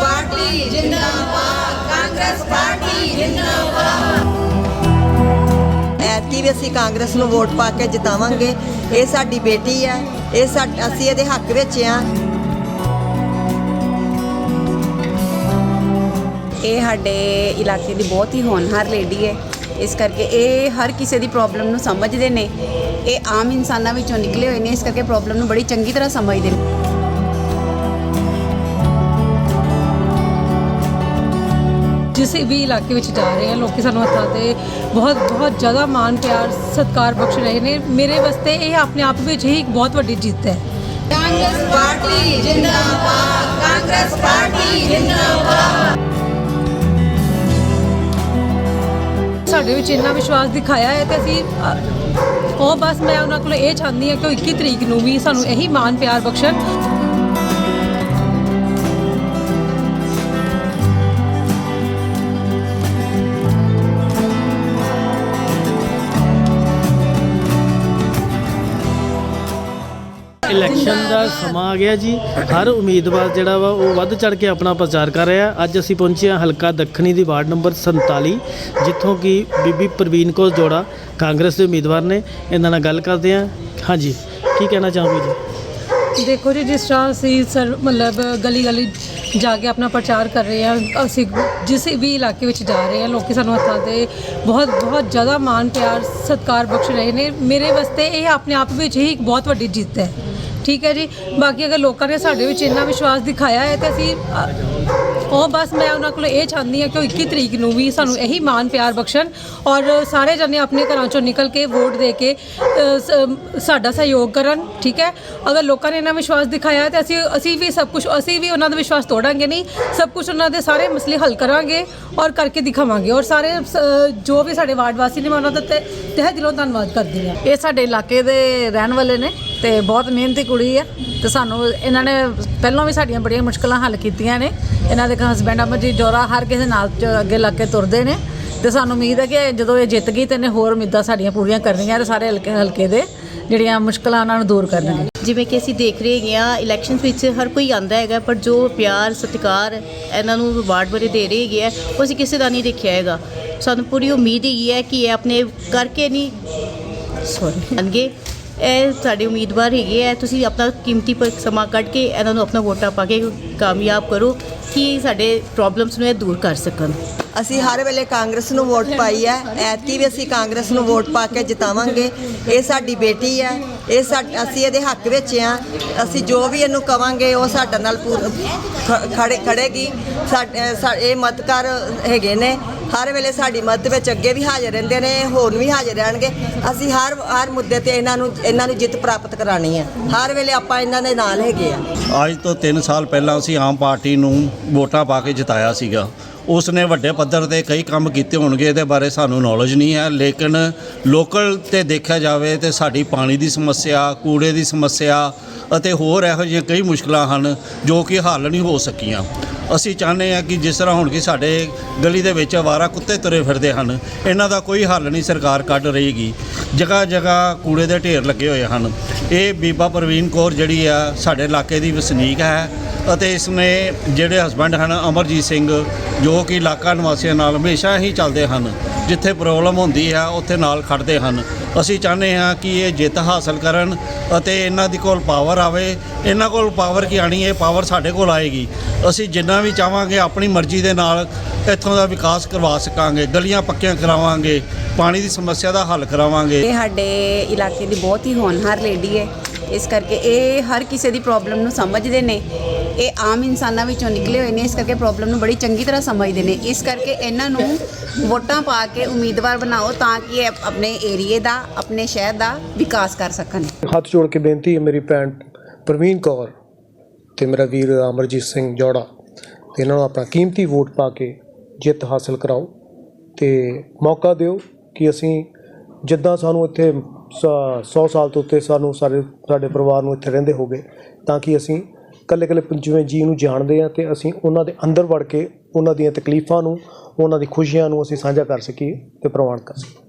Party, ਜਿੰਦਾਬਾਦ, Congress party, ਜਿੰਦਾਬਾਦ। ਐਤਕੀ ਵੀ ਅਸੀਂ ਕਾਂਗਰਸ ਨੂੰ ਵੋਟ ਪਾ ਕੇ ਜਿਤਾਵਾਂਗੇ। ਇਹ ਸਾਡੀ ਬੇਟੀ ਹੈ। ਇਹ ਸਾ ਅਸੀਂ ਇਹਦੇ ਹੱਕ ਵਿੱਚ ਆ ਇਹ ਸਾਡੇ ਇਲਾਕੇ ਦੀ ਬਹੁਤ ਹੀ ਹੋਣਹਾਰ ਲੇਡੀ ਹੈ। ਇਸ ਕਰਕੇ ਇਹ ਹਰ ਕਿਸੇ ਦੀ ਪ੍ਰੋਬਲਮ ਨੂੰ ਸਮਝਦੇ ਨੇ। ਇਹ ਆਮ ਇਨਸਾਨਾਂ ਵਿੱਚੋਂ ਨਿਕਲੇ ਹੋਏ ਨੇ। ਇਸ ਕਰਕੇ ਪ੍ਰੋਬਲਮ ਨੂੰ ਬੜੀ ਚੰਗੀ ਤਰ੍ਹਾਂ ਸਮਝਦੇ ਨੇ। ਜਿਸ ਵੀ ਇਲਾਕੇ ਵਿੱਚ ਜਾ ਰਹੇ ਹਾਂ ਲੋਕੀ ਸਾਨੂੰ ਹੱਥਾਂ ਤੇ ਬਹੁਤ ਬਹੁਤ ਜ਼ਿਆਦਾ ਮਾਣ ਪਿਆਰ ਸਤਿਕਾਰ ਬਖਸ਼ ਰਹੇ ਨੇ। ਮੇਰੇ ਵਾਸਤੇ ਇਹ ਆਪਣੇ ਆਪ ਵਿੱਚ ਹੀ ਇੱਕ ਬਹੁਤ ਵੱਡੀ ਜਿੱਤ ਹੈ। ਕਾਂਗਰਸ ਪਾਰਟੀ ਜਿੰਦਾਬਾਦ ਕਾਂਗਰਸ ਪਾਰਟੀ ਜਿੰਦਾਬਾਦ। ਸਾਡੇ ਵਿੱਚ ਇੰਨਾ ਵਿਸ਼ਵਾਸ ਦਿਖਾਇਆ ਹੈ ਤੇ ਅਸੀਂ ਉਹ ਬਸ ਮੈਂ ਉਹਨਾਂ ਕੋਲ ਇਹ ਚਾਹੁੰਦੀ ਹਾਂ ਕਿ ਉਹ 21 ਤਰੀਕ ਨੂੰ ਵੀ ਸਾਨੂੰ ਇਹੀ ਮਾਣ ਪਿਆਰ ਬਖਸ਼ਣ। ਇਲੈਕਸ਼ਨ ਦਾ ਸਮਾਂ ਆ ਗਿਆ ਜੀ। ਹਰ ਉਮੀਦਵਾਰ ਜਿਹੜਾ ਵਾ, ਉਹ ਵੱਧ ਚੜ ਕੇ ਆਪਣਾ ਪ੍ਰਚਾਰ ਕਰ ਰਿਹਾ। ਅੱਜ ਅਸੀਂ ਪਹੁੰਚੇ ਹਾਂ ਹਲਕਾ ਦੱਖਣੀ ਦੀ ਵਾਰਡ ਨੰਬਰ 47 ਜਿੱਥੋਂ ਕਿ ਬੀਬੀ ਪ੍ਰਵੀਨ ਕੌਰ ਜੋੜਾ ਕਾਂਗਰਸ ਦੇ ਉਮੀਦਵਾਰ ਨੇ। ਇਹਨਾਂ ਨਾਲ ਗੱਲ ਕਰਦੇ ਹਾਂ। ਹਾਂਜੀ, ਕੀ ਕਹਿਣਾ ਚਾਹੋਗੇ ਜੀ? ਦੇਖੋ ਜੀ, ਜਿਸ ਤਰ੍ਹਾਂ ਅਸੀਂ ਸਰ, ਮਤਲਬ ਗਲੀ ਗਲੀ ਜਾ ਕੇ ਆਪਣਾ ਪ੍ਰਚਾਰ ਕਰ ਰਹੇ ਹਾਂ, ਅਸੀਂ ਜਿਸ ਵੀ ਇਲਾਕੇ ਵਿੱਚ ਜਾ ਰਹੇ ਹਾਂ, ਲੋਕੀ ਸਾਨੂੰ ਹੱਥਾਂ ਤੇ ਬਹੁਤ ਬਹੁਤ ਜ਼ਿਆਦਾ ਮਾਣ, ਪਿਆਰ, ਸਤਿਕਾਰ ਬਖਸ਼ ਰਹੇ ਨੇ। ਮੇਰੇ ਵਾਸਤੇ ਇਹ ਆਪਣੇ ਆਪ ਵਿੱਚ ਹੀ ਇੱਕ ਬਹੁਤ ਵੱਡੀ ਜਿੱਤ ਹੈ। ਠੀਕ ਹੈ ਜੀ। ਬਾਕੀ ਅਗਰ ਲੋਕਾਂ ਨੇ ਸਾਡੇ ਵਿੱਚ ਇੰਨਾ ਵਿਸ਼ਵਾਸ ਦਿਖਾਇਆ ਹੈ ਤੇ ਅਸੀਂ ਅ, ਉਹ ਬਸ ਮੈਂ ਉਹਨਾਂ ਕੋਲ ਇਹ ਚਾਹੁੰਦੀ ਹਾਂ ਕਿ ਉਹ 21 ਤਰੀਕ ਨੂੰ ਵੀ ਸਾਨੂੰ ਇਹੀ ਮਾਣ ਪਿਆਰ ਬਖਸ਼ਣ ਔਰ ਸਾਰੇ ਜਣੇ ਆਪਣੇ ਘਰਾਂ ਚੋਂ ਨਿਕਲ ਕੇ ਵੋਟ ਦੇ ਕੇ ਅ, ਸ- ਸਾਡਾ ਸਹਿਯੋਗ ਕਰਨ ਠੀਕ ਹੈ। ਅਗਰ ਲੋਕਾਂ ਨੇ ਇੰਨਾ ਵਿਸ਼ਵਾਸ ਦਿਖਾਇਆ ਹੈ ਤੇ ਅਸੀਂ ਅਸੀਂ ਵੀ ਸਭ ਕੁਝ ਅਸੀਂ ਵੀ ਉਹਨਾਂ ਦਾ ਵਿਸ਼ਵਾਸ ਤੋੜਾਂਗੇ ਨਹੀਂ ਸਭ ਕੁਝ ਉਹਨਾਂ ਦੇ ਸਾਰੇ ਮਸਲੇ ਹੱਲ ਕਰਾਂਗੇ ਔਰ ਕਰਕੇ ਦਿਖਾਵਾਂਗੇ ਔਰ ਸਾਰੇ ਸ- ਜੋ ਵੀ ਸਾਡੇ ਵਾਰਡ ਵਾਸੀ ਨੇ ਮੈਂ ਉਹਨਾਂ ਦਾ ਤੇ ਤਹਿ ਦਿਲੋਂ ਧੰਨਵਾਦ ਕਰਦੀ ਹਾਂ। ਇਹ ਸਾਡੇ ਇਲਾਕੇ ਦੇ ਰਹਿਣ ਵਾਲੇ ਨੇ। ਤੇ ਬਹੁਤ ਮਿਹਨਤੀ ਕੁੜੀ ਆ ਤੇ ਸਾਨੂੰ ਇਹਨਾਂ ਨੇ ਪਹਿਲਾਂ ਵੀ ਸਾਡੀਆਂ ਬੜੀਆਂ ਮੁਸ਼ਕਲਾਂ ਹੱਲ ਕੀਤੀਆਂ ਨੇ। ਇਹਨਾਂ ਦੇ ਹਸਬੈਂਡ ਅਮਰਜੀਤ ਜੋਰਾ ਹਰ ਕਿਸੇ ਨਾਲ ਅੱਗੇ ਲੱਗ ਕੇ ਤੁਰਦੇ ਨੇ ਤੇ ਸਾਨੂੰ ਉਮੀਦ ਹੈ ਕਿ ਜਦੋਂ ਇਹ ਜਿੱਤ ਗਈ ਤੇ ਇਹਨੇ ਹੋਰ ਉਮੀਦਾਂ ਸਾਡੀਆਂ ਪੂਰੀਆਂ ਕਰਨੀਆਂ ਤੇ ਸਾਰੇ ਹਲਕੇ ਹਲਕੇ ਦੇ ਜਿਹੜੀਆਂ ਮੁਸ਼ਕਲਾਂ ਉਹਨਾਂ ਨੂੰ ਦੂਰ ਕਰਨਗੇ ਜਿਵੇਂ ਕਿ ਅਸੀਂ ਦੇਖ ਰਹੇ ਹੈਗੇ ਆ ਇਲੈਕਸ਼ਨਸ ਵਿੱਚ ਹਰ ਕੋਈ ਆਂਦਾ ਹੈਗਾ ਪਰ ਜੋ ਪਿਆਰ ਸਤਿਕਾਰ ਇਹਨਾਂ ਨੂੰ ਵਾਰਡ ਬਾਰੇ ਦੇ ਰਹੇ ਹੈਗੇ ਆ ਉਹ ਅਸੀਂ ਕਿਸੇ ਦਾ ਨਹੀਂ ਦੇਖਿਆ ਹੈਗਾ। ਸਾਨੂੰ ਪੂਰੀ ਉਮੀਦ ਹੈਗੀ ਹੈ ਕਿ ਇਹ ਆਪਣੇ ਕਰਕੇ ਨਹੀਂ ਸੌਰੀ ਅਨਗੇ ਇਹ ਸਾਡੇ ਉਮੀਦਵਾਰ ਹੈਗੇ ਆ। ਤੁਸੀਂ ਆਪਣਾ ਕੀਮਤੀ ਸਮਾਂ ਕੱਢ ਕੇ ਇਹਨਾਂ ਨੂੰ ਆਪਣਾ ਵੋਟਾਂ ਪਾ ਕੇ ਕਾਮਯਾਬ ਕਰੋ ਕਿ ਸਾਡੇ ਪ੍ਰੋਬਲਮਸ ਨੂੰ ਇਹ ਦੂਰ ਕਰ ਸਕਣ। ਅਸੀਂ ਹਰ ਵੇਲੇ ਕਾਂਗਰਸ ਨੂੰ ਵੋਟ ਪਾਈ ਹੈ। ਐਤਕੀ ਵੀ ਅਸੀਂ ਕਾਂਗਰਸ ਨੂੰ ਵੋਟ ਪਾ ਕੇ ਜਿਤਾਵਾਂਗੇ। ਇਹ ਸਾਡੀ ਬੇਟੀ ਹੈ। ਇਹ ਸਾ, ਅਸੀਂ ਇਹਦੇ ਹੱਕ ਵਿੱਚ ਆ ਅਸੀਂ ਜੋ ਵੀ ਇਹਨੂੰ ਕਵਾਂਗੇ, ਉਹ ਸਾਡੇ ਨਾਲ ਪੂਰ- ਖੜੇ, ਖੜੇਗੀ। ਸਾਡੇ ਸਾ- ਇਹ ਮਦਦਕਾਰ ਹੈਗੇ ਨੇ। ਹਰ ਵੇਲੇ ਸਾਡੀ ਮਦਦ ਵਿੱਚ ਅੱਗੇ ਵੀ ਹਾਜ਼ਰ ਰਹਿੰਦੇ ਨੇ, ਹੋਰ ਵੀ ਹਾਜ਼ਰ ਰਹਿਣਗੇ। ਅਸੀਂ ਹਰ ਹਰ ਮੁੱਦੇ ਤੇ ਇਹਨਾਂ ਨੂੰ ਇਹਨਾਂ ਨੂੰ ਜਿੱਤ ਪ੍ਰਾਪਤ ਕਰਾਣੀ ਹੈ। ਹਰ ਵੇਲੇ ਆਪਾਂ ਇਹਨਾਂ ਦੇ ਨਾਲ ਹੈਗੇ ਆ। ਅੱਜ ਤੋਂ 3 ਸਾਲ ਪਹਿਲਾਂ ਅਸੀਂ ਆਮ ਪਾਰਟੀ ਨੂੰ ਵੋਟਾਂ ਪਾ ਕੇ ਜਿਤਾਇਆ ਸੀਗਾ। ਉਸ ਨੇ ਵੱਡੇ ਪੱਧਰ ਤੇ ਕਈ ਕੰਮ ਕੀਤੇ ਹੋਣਗੇ, ਇਹਦੇ ਬਾਰੇ ਸਾਨੂੰ ਨੌਲੇਜ ਨਹੀਂ ਹੈ। ਲੇਕਿਨ ਲੋਕਲ ਤੇ ਦੇਖਿਆ ਜਾਵੇ ਤੇ ਸਾਡੀ ਪਾਣੀ ਦੀ ਸਮੱਸਿਆ, ਕੂੜੇ ਦੀ ਸਮੱਸਿਆ ਅਤੇ ਹੋਰ ਇਹੋ ਜਿਹੀਆਂ ਕਈ ਮੁਸ਼ਕਲਾਂ ਹਨ ਜੋ ਕਿ ਹੱਲ ਨਹੀਂ ਹੋ ਸਕੀਆਂ। ਅਸੀਂ ਚਾਹੁੰਦੇ ਹਾਂ ਕਿ ਜਿਸ ਤਰ੍ਹਾਂ ਹੁਣ ਕਿ ਸਾਡੇ ਗਲੀ ਦੇ ਵਿੱਚ ਆਵਾਰਾ ਕੁੱਤੇ ਤੁਰੇ ਫਿਰਦੇ ਹਨ, ਇਹਨਾਂ ਦਾ ਕੋਈ ਹੱਲ ਨਹੀਂ ਸਰਕਾਰ ਕੱਢ ਰਹੀਗੀ ਜਗ੍ਹਾ ਜਗ੍ਹਾ ਕੂੜੇ ਦੇ ਢੇਰ ਲੱਗੇ ਹੋਏ ਹਨ। ਇਹ ਬੀਬਾ ਪ੍ਰਵੀਨ ਕੌਰ ਜਿਹੜੀ ਆ, ਸਾਡੇ ਇਲਾਕੇ ਦੀ ਵਸਨੀਕ ਹੈ ਅਤੇ ਇਸ ਨੇ ਜਿਹੜੇ ਹਸਬੰਡ ਹਨ, ਅਮਰਜੀਤ ਸਿੰਘ, ਜੋ ਕਿ ਇਲਾਕਾ ਨਿਵਾਸੀਆਂ ਨਾਲ ਹਮੇਸ਼ਾ ਹੀ ਚੱਲਦੇ ਹਨ, ਜਿੱਥੇ ਪ੍ਰੋਬਲਮ ਹੁੰਦੀ ਹੈ ਉੱਥੇ ਨਾਲ ਖੜਦੇ ਹਨ। ਅਸੀਂ ਚਾਹੁੰਦੇ ਹਾਂ ਕਿ ਇਹ ਜਿੱਤ ਹਾਸਲ ਕਰਨ ਅਤੇ ਇਹਨਾਂ ਦੀ ਕੋਲ ਪਾਵਰ ਆਵੇ। ਇਹਨਾਂ ਕੋਲ ਪਾਵਰ ਕੀ ਆਣੀ ਇਹ ਪਾਵਰ ਸਾਡੇ ਕੋਲ ਆਏਗੀ। ਅਸੀਂ ਜਿੰਨਾ ਵੀ ਚਾਹਾਂਗੇ, ਆਪਣੀ ਮਰਜ਼ੀ ਦੇ ਨਾਲ ਇੱਥੋਂ ਦਾ ਵਿਕਾਸ ਕਰਵਾ ਸਕਾਂਗੇ, ਗਲੀਆਂ ਪੱਕੀਆਂ ਕਰਾਵਾਂਗੇ। ਪਾਣੀ ਦੀ ਸਮੱਸਿਆ ਦਾ ਹੱਲ ਕਰਾਵਾਂਗੇ। ਇਹ ਸਾਡੇ ਇਲਾਕੇ ਦੀ ਬਹੁਤ ਹੀ ਹੋਣਹਾਰ ਲੇਡੀ ਹੈ। ਇਸ ਕਰਕੇ ਇਹ ਹਰ ਕਿਸੇ ਦੀ ਪ੍ਰੋਬਲਮ ਨੂੰ ਸਮਝਦੇ ਨੇ। ਇਹ ਆਮ ਇਨਸਾਨਾਂ ਵਿੱਚੋਂ ਨਿਕਲੇ ਹੋਏ ਨੇ। ਇਸ ਕਰਕੇ ਪ੍ਰੋਬਲਮ ਨੂੰ ਬੜੀ ਚੰਗੀ ਤਰ੍ਹਾਂ ਸਮਝਦੇ ਨੇ। ਇਸ ਕਰਕੇ ਇਹਨਾਂ ਨੂੰ ਵੋਟਾਂ ਪਾ ਕੇ ਉਮੀਦਵਾਰ ਬਣਾਓ ਤਾਂ ਕਿ ਇਹ ਆਪਣੇ ਏਰੀਏ ਦਾ ਆਪਣੇ ਸ਼ਹਿਰ ਦਾ ਵਿਕਾਸ ਕਰ ਸਕਣ। ਹੱਥ ਜੋੜ ਕੇ ਬੇਨਤੀ ਹੈ ਮੇਰੀ ਭੈਣ ਪ੍ਰਵੀਨ ਕੌਰ ਤੇ ਮੇਰਾ ਵੀਰ ਅਮਰਜੀਤ ਸਿੰਘ ਜੋੜਾ। ਤੇ ਇਹਨਾਂ ਨੂੰ ਆਪਣਾ ਕੀਮਤੀ ਵੋਟ ਪਾ ਕੇ ਜਿੱਤ ਹਾਸਲ ਕਰਾਓ ਤੇ ਮੌਕਾ ਦਿਓ। ਕਿ ਅਸੀਂ ਜਿੱਦਾਂ ਸਾਨੂੰ ਇੱਥੇ 100 ਸਾਲ ਤੋਂ ਉੱਤੇ ਸਾਨੂੰ ਸਾਰੇ ਸਾਡੇ ਪਰਿਵਾਰ ਨੂੰ ਇੱਥੇ ਰਹਿੰਦੇ ਹੋਗੇ ਤਾਂ ਕਿ ਅਸੀਂ ਕੱਲੇ ਕੱਲੇ ਜਿਵੇਂ ਜੀ ਨੂੰ ਜਾਣਦੇ ਆ ਤੇ ਅਸੀਂ ਉਹਨਾਂ ਦੇ ਅੰਦਰ ਵੜ ਕੇ ਉਹਨਾਂ ਦੀਆਂ ਤਕਲੀਫਾਂ ਨੂੰ, ਉਹਨਾਂ ਦੀ ਖੁਸ਼ੀਆਂ ਨੂੰ ਅਸੀਂ ਸਾਂਝਾ ਕਰ ਸਕੀਏ ਤੇ ਪ੍ਰਵਾਨ ਕਰ ਸਕੀਏ।